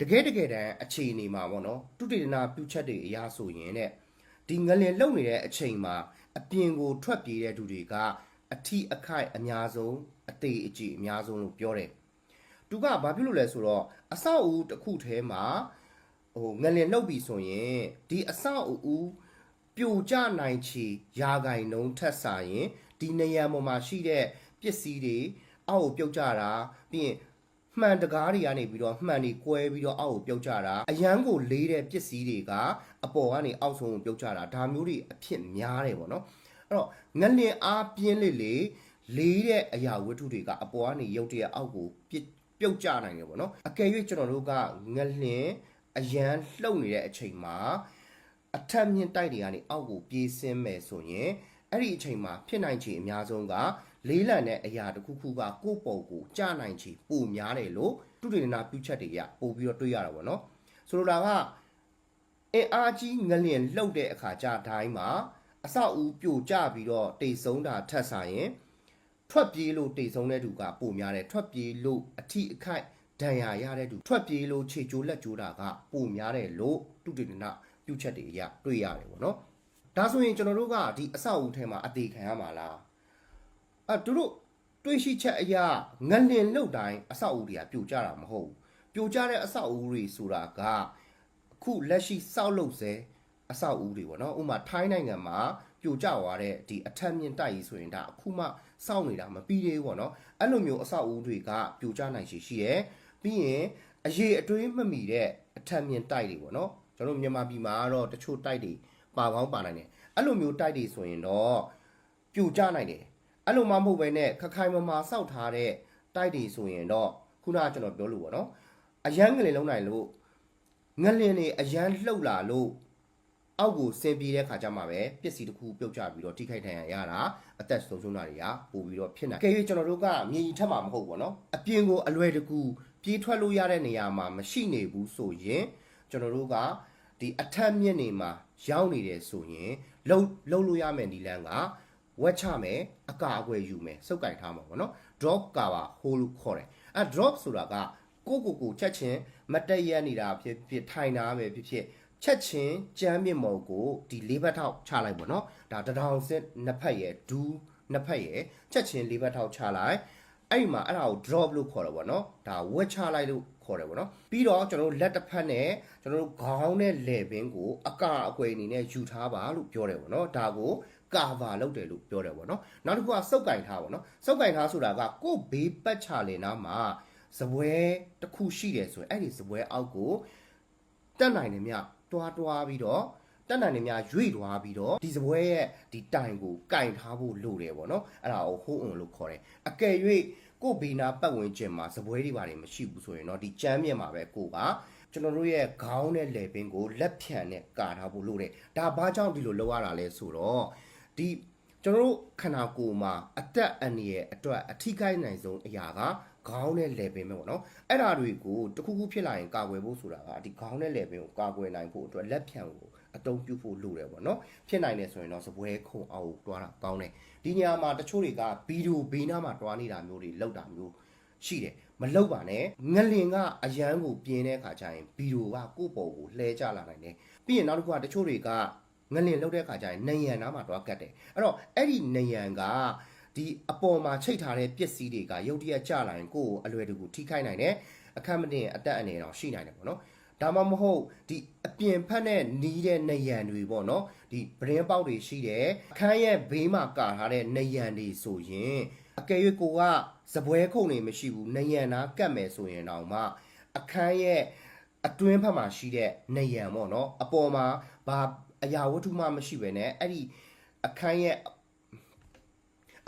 တကယ်တကယ်တမ်းအခြေအနေမှာပေါ့နော်တုတေတနာပြုချက်တွေအရာဆိုရင်တဲ့ဒီငလင်လုံနေတဲ့အချိန်မှာအပြင်ကိုထွက်ပြေးတဲ့သူတွေကအထီးအခိုက်အများဆုံးအသေးအကြီးအများဆုံးလို့ပြောတယ်သူကဘာဖြစ်လို့လဲဆိုတော့အဆောက်အဦတစ်ခုထဲမှာဟိုငလင်လှုပ်ပြီဆိုရင်ဒီအဆောက်အဦပြိုကျနိုင်ချေရာဂိုင်နှုံးထက်စာရင်ဒီနေရာပေါ်မှာရှိတဲ့ပစ္စည်းတွေအောက်ကိုပြုတ်ကျတာပြီးရင် မှန်တကားတွေကနေပြီးတော့မှန်တွေကွဲပြီးတော့အောက်ကိုပြုတ်ကျတာအရန်ကိုလေးတဲ့ပစ္စည်းတွေကအပေါ်ကနေအောက်ဆုံးကိုပြုတ်ကျတာဒါမျိုးတွေအဖြစ်များတယ်ပေါ့နော်အဲ့တော့ငလင်အားပြင်းလေလေလေးတဲ့အရာဝတ္ထုတွေကအပေါ်ကနေရုတ်တရက်အောက်ကိုပြစ်ပြုတ်ကျနိုင်တယ်ပေါ့နော်အကယ်၍ကျွန်တော်တို့ကငလင်အရန်လှုပ်နေတဲ့အချိန်မှာအထက်မြင့်တိုက်တွေကနေအောက်ကိုပြေးဆင်းမယ်ဆိုရင်အဲ့ဒီအချိန်မှာဖြစ်နိုင်ခြေအများဆုံးက လေးလံတဲ့အရာတစ်ခုခုကကိုယ့်ပေါ်ကိုကျနိုင်ခြေပိုများတယ်လို့သူတေနာပြုချက်တွေကပို့ပြီးတော့တွေးရတာပေါ့နော်ဆိုလိုတာကအင်အားကြီးငလျင်လှုပ်တဲ့အခါကြတိုင်းမှာအဆောက်အဦပြိုကျပြီးတော့တိတ်ဆုံးတာထက်ဆိုင်ရင်ထွက်ပြေးလို့တိတ်ဆုံးတဲ့သူကပိုများတယ်ထွက်ပြေးလို့အထီးအခိုက်ဒဏ်ရာရတဲ့သူထွက်ပြေးလို့ခြေကျိုးလက်ကျိုးတာကပိုများတယ်လို့သူတေနာပြုချက်တွေအရတွေးရတယ်ပေါ့နော်ဒါဆိုရင်ကျွန်တော်တို့ကဒီအဆောက်အဦထဲမှာအသေးခံရမှာလား အဲ့သူတို့တွေးရှိချက်အရာငလင်လုတ်တိုင်းအဆောက်အဦတွေကပြိုကျတာမဟုတ်ဘူးပြိုကျတဲ့အဆောက်အဦတွေဆိုတာကအခုလက်ရှိစောက်လုပ်စေအဆောက်အဦတွေပေါ့နော်ဥပမာထိုင်းနိုင်ငံမှာပြိုကျသွားတဲ့ဒီအထက်မြင့်တိုက်ကြီးဆိုရင်ဒါအခုမှစောက်နေတာမပြီးသေးဘူးပေါ့နော်အဲ့လိုမျိုးအဆောက်အဦတွေကပြိုကျနိုင်ရှိရှိရယ်ပြီးရင်အရေးအတွေးမမီတဲ့အထက်မြင့်တိုက်တွေပေါ့နော်ကျွန်တော်တို့မြန်မာပြည်မှာကတော့တချို့တိုက်တွေပါကောင်းပါနိုင်တယ်အဲ့လိုမျိုးတိုက်တွေဆိုရင်တော့ပြိုကျနိုင်တယ် အဲ့လိုမှမဟုတ်ပဲနဲ့ခခိုင်မမာစောက်ထားတဲ့တိုက်တွေဆိုရင်တော့ခုနကကျွန်တော်ပြောလို့ပေါ့နော်အရန်ငလင်လုံးနိုင်လို့ငလင်တွေအရန်လှုပ်လာလို့အောက်ကိုဆင်းပြေးတဲ့ခါကျမှပဲပစ္စည်းတစ်ခုပြုတ်ကျပြီးတော့ထိခိုက်ဒဏ်ရာရတာအသက်ဆုံးရှုံးတာတွေကပို့ပြီးတော့ဖြစ်နိုင်ကဲ၍ကျွန်တော်တို့ကမြေကြီးထက်မှာမဟုတ်ဘူးပေါ့နော်အပြင်ကိုအလွယ်တကူပြေးထွက်လို့ရတဲ့နေရာမှာမရှိနေဘူးဆိုရင်ကျွန်တော်တို့ကဒီအထက်မြင့်နေမှာရောက်နေတယ်ဆိုရင်လှုပ်လှုပ်လို့ရမယ်ဒီလန်းက ဝက်ချမယ်အကာအကွယ်ယူမယ်စုပ်ကင်ထားမှာပေါ့နော် drop cover hole လို့ခေါ်တယ်အဲ drop ဆိုတာကကိုကိုကိုချက်ချင်းမတက်ရက်နေတာဖြစ်ဖြစ်ထိုင်တာပဲဖြစ်ဖြစ်ချက်ချင်းကြမ်းမြင့်မော်ကိုဒီလေးဘက်ထောက်ချလိုက်ပေါ့နော်ဒါတထောင်စစ်နှစ်ဖက်ရဲ့ဒူးနှစ်ဖက်ရဲ့ချက်ချင်းလေးဘက်ထောက်ချလိုက်အဲ့ဒီမှာအဲ့ဒါကို drop လို့ခေါ်တယ်ပေါ့နော်ဒါဝက်ချလိုက်လို့ခေါ်တယ်ပေါ့နော်ပြီးတော့ကျွန်တော်တို့လက်တစ်ဖက်နဲ့ကျွန်တော်တို့ခေါင်းနဲ့လည်ပင်ကိုအကာအကွယ်အနေနဲ့ယူထားပါလို့ပြောတယ်ပေါ့နော်ဒါကို ကာဗာလုပ်တယ်လို့ပြောတယ်ပေါ့နော်နောက်တစ်ခုကစုပ်ကင်ထားပေါ့နော်စုပ်ကင်ထားဆိုတာကကို့ဘေးပတ်ချလင်နာမှာဇပွဲတစ်ခုရှိတယ်ဆိုရင်အဲ့ဒီဇပွဲအောက်ကိုတက်နိုင်တယ်မြတွားတွားပြီးတော့တက်နိုင်တယ်မြရွေ့တွားပြီးတော့ဒီဇပွဲရဲ့ဒီတိုင်ကိုကင်ထားဖို့လိုတယ်ပေါ့နော်အဲ့ဒါကိုဟိုးအုံလို့ခေါ်တယ်အကယ်၍ကို့ဘေးနာပတ်ဝန်းကျင်မှာဇပွဲတွေပါတယ်မရှိဘူးဆိုရင်တော့ဒီကြမ်းမြင့်မှာပဲကိုကကျွန်တော်တို့ရဲ့ခေါင်းနဲ့လည်ပင်ကိုလက်ဖြန်နဲ့ကာထားဖို့လိုတယ်ဒါဘာကြောင့်ဒီလိုလုပ်ရတာလဲဆိုတော့ ဒီကျွန်တော်တို့ခန္ဓာကိုယ်မှာအသက်အန္တရာယ်အတွက်အထိခိုက်နိုင်ဆုံးအရာကခေါင်းနဲ့လည်ပင်ပဲပေါ့နော်အဲ့ဒါတွေကိုတခုခုဖြစ်လာရင်ကာကွယ်ဖို့ဆိုတာကဒီခေါင်းနဲ့လည်ပင်ကိုကာကွယ်နိုင်ဖို့အတွက်လက်ဖြံကိုအတုံးပြုဖို့လိုတယ်ပေါ့နော်ဖြစ်နိုင်တယ်ဆိုရင်တော့စပွဲခုံအောင်ကိုတွားတာကောင်းတယ်ဒီညမှာတချို့တွေကဗီဒီယိုဘေးနားမှာတွားနေတာမျိုးတွေလောက်တာမျိုးရှိတယ်မလောက်ပါနဲ့ငလင်ကအရန်ကိုပြင်းတဲ့အခါကျရင်ဗီဒီယိုကကိုယ့်ပေါ်ကိုလှဲကျလာနိုင်တယ်ပြီးရင်နောက်တစ်ခုကတချို့တွေက ငလင်လောက်တဲ့အခါကျရင်နယံနားမှာတွားကတ်တယ်အဲ့တော့အဲ့ဒီနယံကဒီအပေါ်မှာချိတ်ထားတဲ့ပစ္စည်းတွေကရုတ်တရက်ကျလာရင်ကိုယ့်ကိုအလွယ်တကူထိခိုက်နိုင်တယ်အခက်မတင်အသက်အန္တရာယ်တော့ရှိနိုင်တယ်ပေါ့နော်ဒါမှမဟုတ်ဒီအပြင်ဖက်နဲ့နီးတဲ့နယံတွေပေါ့နော်ဒီဗရင်ပေါက်တွေရှိတယ်အခန်းရဲ့ဘေးမှာကာထားတဲ့နယံတွေဆိုရင်အကယ်၍ကိုကစပွဲခုံတွေမရှိဘူးနယံနာကတ်မယ်ဆိုရင်တော့မှအခန်းရဲ့အတွင်းဖက်မှာရှိတဲ့နယံပေါ့နော်အပေါ်မှာဘာ အရာဝတ္ထုမှမရှိပဲနဲ့အဲ့ဒီအခန်းရဲ့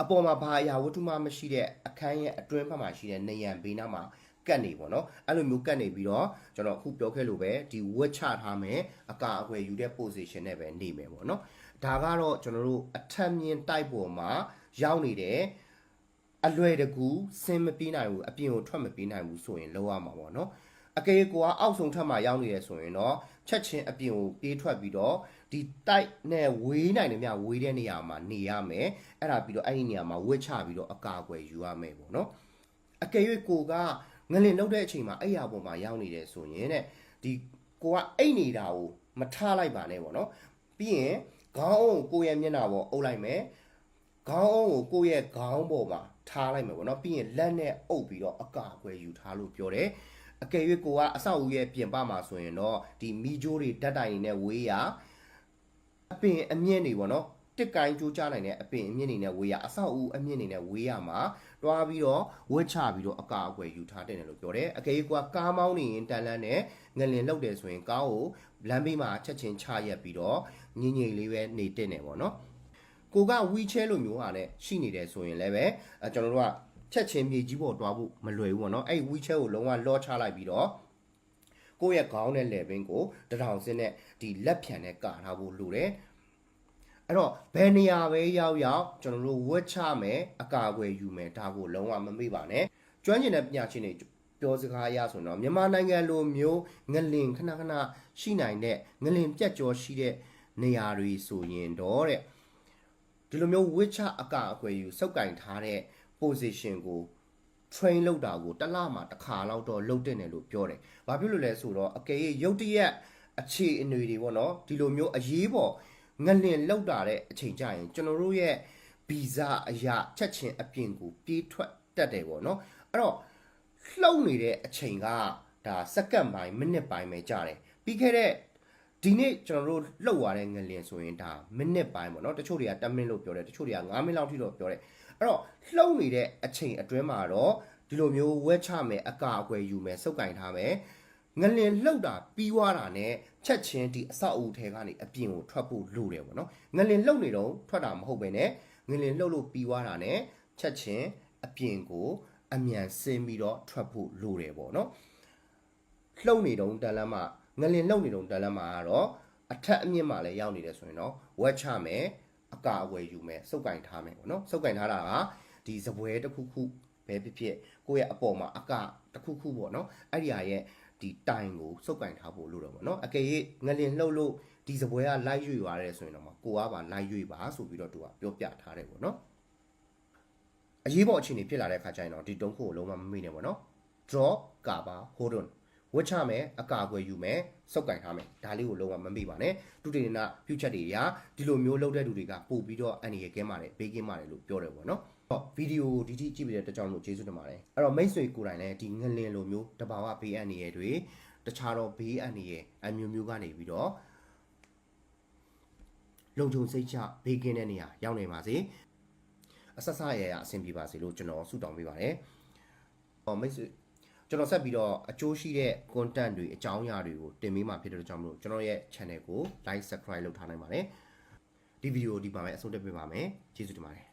အပေါ်မှာဘာအရာဝတ္ထုမှမရှိတဲ့အခန်းရဲ့အတွင်းဖက်မှာရှိတဲ့နယံဘေးနားမှာကတ်နေပေါ့နော်အဲ့လိုမျိုးကတ်နေပြီးတော့ကျွန်တော်အခုပြောခဲ့လို့ပဲဒီဝက်ချထားမယ်အကာအကွယ်ယူတဲ့ position နဲ့ပဲနေမယ်ပေါ့နော်ဒါကတော့ကျွန်တော်တို့အထက်မြင့်တိုက်ပေါ်မှာရောက်နေတဲ့အလွယ်တကူဆင်းမပြေးနိုင်ဘူးအပြင်ကိုထွက်မပြေးနိုင်ဘူးဆိုရင်လောက်ရမှာပေါ့နော်အကယ်၍ကိုကအောက်ဆုံးထပ်မှာရောက်နေရဆိုရင်တော့ချက်ချင်းအပြင်ကိုပြေးထွက်ပြီးတော့ ဒီတိုက်နဲ့ဝေးနိုင်တယ်မြဝေးတဲ့နေရာမှာနေရမယ်အဲ့ဒါပြီးတော့အဲ့ဒီနေရာမှာဝစ်ချပြီးတော့အကာအကွယ်ယူရမယ်ပေါ့နော်အကယ်၍ကိုကငလင်လောက်တဲ့အချိန်မှာအဲ့ရပေါ်မှာရောက်နေတယ်ဆိုရင်တဲ့ဒီကိုကအိတ်နေတာကိုမထားလိုက်ပါနဲ့ပေါ့နော်ပြီးရင်ခေါင်းအုံကိုကိုယ့်ရဲ့မျက်နှာပေါ်အုပ်လိုက်မယ်ခေါင်းအုံကိုကိုယ့်ရဲ့ခေါင်းပေါ်မှာထားလိုက်မယ်ပေါ့နော်ပြီးရင်လက်နဲ့အုပ်ပြီးတော့အကာအကွယ်ယူထားလို့ပြောတယ်အကယ်၍ကိုကအဆောက်အဦရဲ့ပြင်ပမှာဆိုရင်တော့ဒီမီဂျိုးတွေဓာတ်တိုင်တွေနဲ့ဝေးရ အပင်အမြင့်တွေပေါ့နော်တစ်ကိုင်းကြိုးချနိုင်တဲ့အပင်အမြင့်တွေနဲ့ဝေးရအဆောက်အဦအမြင့်တွေနဲ့ဝေးရမှာတွားပြီးတော့ဝက်ချပြီးတော့အကာအကွယ်ယူထားတယ်လို့ပြောတယ်အကယ်၍ကိုကကားမောင်းနေရင်တန်လန်းနဲ့ငလင်လောက်တယ်ဆိုရင်ကားကိုလမ်းဘေးမှာချက်ချင်းချရက်ပြီးတော့ငိမ့်ငိမ့်လေးပဲနေတက်နေပေါ့နော်ကိုကဝီချဲလိုမျိုးဟာလည်းရှိနေတယ်ဆိုရင်လည်းပဲအဲကျွန်တော်တို့ကချက်ချင်းမြေကြီးပေါ်တွားဖို့မလွယ်ဘူးပေါ့နော်အဲ့ဝီချဲကိုလုံးဝလော့ချလိုက်ပြီးတော့ ကိုယ့်ရဲ့ခေါင်းနဲ့ level ကိုတထောင်စင်းနဲ့ဒီလက်ဖြံနဲ့ကာထားဖို့လိုတယ်အဲ့တော့ဘယ်နေရာပဲရောက်ရောက်ကျွန်တော်တို့ဝတ်ချမယ်အကာအကွယ်ယူမယ်ဒါကိုလုံးဝမမေ့ပါနဲ့ကျွမ်းကျင်တဲ့ပညာရှင်တွေပြောစကားအရဆိုတော့မြန်မာနိုင်ငံလိုမျိုးငလင်ခဏခဏရှိနိုင်တဲ့ငလင်ပြတ်ကြောရှိတဲ့နေရာတွေဆိုရင်တော့တဲ့ဒီလိုမျိုးဝစ်ချအကအကွယ်ယူစုပ်ကင်ထားတဲ့ position ကို train လုပ်တာကိုတစ်လမှာတစ်ခါလောက်တော့လုပ်တင်တယ်လို့ပြောတယ်။ဘာဖြစ်လို့လဲဆိုတော့အကယ်၍ရုတ်တရက်အခြေအနေတွေပေါ့နော်ဒီလိုမျိုးအရေးပေါ်ငလင်လောက်တာတဲ့အချိန်ကြရင်ကျွန်တော်တို့ရဲ့ဗီဇအရာချက်ချင်းအပြင်ကိုပြေးထွက်တတ်တယ်ပေါ့နော်။အဲ့တော့လှုပ်နေတဲ့အချိန်ကဒါစက္ကန့်ပိုင်းမိနစ်ပိုင်းပဲကြာတယ်။ပြီးခဲ့တဲ့ ဒီနေ့ကျွန်တော်တို့လှုပ်သွားတဲ့ငလင်ဆိုရင်ဒါမိနစ်ပိုင်းပေါ့နော်တချို့တွေက10မိနစ်လို့ပြောတယ်တချို့တွေက9မိနစ်လောက်ထိတော့ပြောတယ်အဲ့တော့လှုပ်နေတဲ့အချိန်အတွင်းမှာတော့ဒီလိုမျိုးဝက်ချမယ်အကာအကွယ်ယူမယ်စုပ်ကင်ထားမယ်ငလင်လှုပ်တာပြီးွားတာနဲ့ချက်ချင်းဒီအဆောက်အဦထဲကနေအပြင်ကိုထွက်ဖို့လိုတယ်ပေါ့နော်ငလင်လှုပ်နေတော့ထွက်တာမဟုတ်ပဲねငလင်လှုပ်လို့ပြီးွားတာနဲ့ချက်ချင်းအပြင်ကိုအမြန်ဆင်းပြီးတော့ထွက်ဖို့လိုတယ်ပေါ့နော်လှုပ်နေတုံးတန်လမ်းမှာ ငလင်လှုပ်နေတုံးတန်လမ်းမှာကတော့အထက်အမြင့်မှာလည်းရောက်နေတယ်ဆိုရင်တော့ဝက်ချမယ်အကာအဝယ်ယူမယ်စုပ်ကင်ထားမယ်ပေါ့နော်စုပ်ကင်ထားတာကဒီစပွဲတစ်ခုခုပဲဖြစ်ဖြစ်ကိုယ့်ရဲ့အပေါ်မှာအကတစ်ခုခုပေါ့နော်အဲ့ဒီဟာရဲ့ဒီတိုင်ကိုစုပ်ကင်ထားဖို့လိုတော့ပေါ့နော်အကယ်၍ငလင်လှုပ်လို့ဒီစပွဲကလိုက်ရွေသွားတယ်ဆိုရင်တော့မှကိုကပါလိုက်ရွေပါဆိုပြီးတော့သူကပြောပြထားတယ်ပေါ့နော်အရေးပေါ်အခြေအနေဖြစ်လာတဲ့အခါကျရင်တော့ဒီတုံးခုကိုလုံးဝမမေ့နဲ့ပေါ့နော် draw cover hold on ဝတ်ချမယ်အကာအကွယ်ယူမယ်စုပ်ကင်ထားမယ်ဒါလေးကိုလုံးဝမမေ့ပါနဲ့တူတေနာပြုချက်တွေရာဒီလိုမျိုးလုပ်တဲ့လူတွေကပို့ပြီးတော့အန်ဒီရဲ့ကဲမာတယ်ဘေးကင်းမာတယ်လို့ပြောတယ်ပေါ့နော်ဟောဗီဒီယိုဒီတိကြည့်ပြီးတဲ့တကြောင်လို့ကျေးဇူးတင်ပါတယ်အဲ့တော့မိတ်ဆွေကိုယ်တိုင်လည်းဒီငလင်လိုမျိုးတဘာဝဘေးအန္တရာယ်တွေတခြားတော့ဘေးအန္တရာယ်အမျိုးမျိုးကနေပြီးတော့လုံခြုံစိတ်ချဘေးကင်းတဲ့နေရာရောက်နေပါစေအဆက်ဆက်ရရအဆင်ပြေပါစေလို့ကျွန်တော်ဆုတောင်းပေးပါတယ်ဟောမိတ်ဆွေ ကျွန်တော်ဆက်ပြီးတော့အကျိုးရှိတဲ့ content တွေအကြောင်းအရာတွေကိုတင်ပေးမှာဖြစ်တဲ့ကြောင့်မလို့ကျွန်တော်ရဲ့ channel ကို like subscribe လုပ်ထားနိုင်ပါတယ်ဒီဗီဒီယိုဒီပါမယ်အဆုံးတက်ပေးပါမယ်ကျေးဇူးတင်ပါတယ်